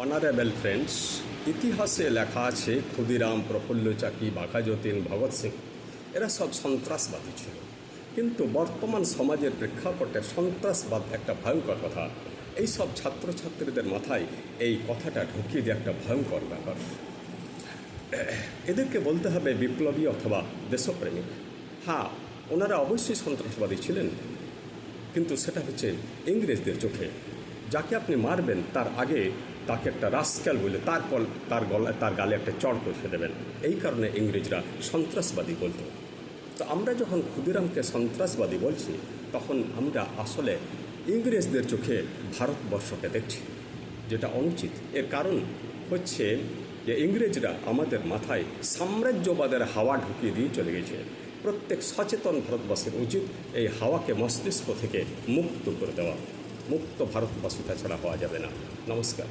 Honourable friends ইতিহাসে লেখা আছে, ক্ষুদিরাম প্রফুল্ল চাকি, বাঘা যতীন, ভগৎ সিং। এরা সব সন্ত্রাসবাদী ছিল। কিন্তু বর্তমান সমাজের প্রেক্ষাপটে সন্ত্রাসবাদ একটা ভয়ঙ্কর কথা। এই সব ছাত্রছাত্রীদের মাথায় এই কথাটা ঢুকিয়ে দিয়ে একটা ভয়ঙ্কর ব্যাপার। এদেরকে বলতে হবে বিপ্লবী অথবা দেশপ্রেমিক। হ্যাঁ ওনারা অবশ্যই সন্ত্রাসবাদী ছিলেন। কিন্তু সেটা হচ্ছে ইংরেজদের চোখে। যাকে আপনি মারবেন, তার আগে তাকে একটা রাস্কাল বলে তারপর তার গলায় তার গালে একটা চড় কষে দেবেন। এই কারণে ইংরেজরা সন্ত্রাসবাদী বলতো। তো আমরা যখন ক্ষুদিরামকে সন্ত্রাসবাদী বলছি, তখন আমরা আসলে ইংরেজদের চোখে ভারতবর্ষকে দেখছি, যেটা অনুচিত। এর কারণ হচ্ছে যে ইংরেজরা আমাদের মাথায় সাম্রাজ্যবাদের হাওয়া ঢুকিয়ে দিয়ে চলে গেছে। প্রত্যেক সচেতন ভারতবাসীর উচিত এই হাওয়াকে মস্তিষ্ক থেকে মুক্ত করে দেওয়া। মুক্ত ভারতবাসী তাছাড়া পাওয়া যাবে না। নমস্কার।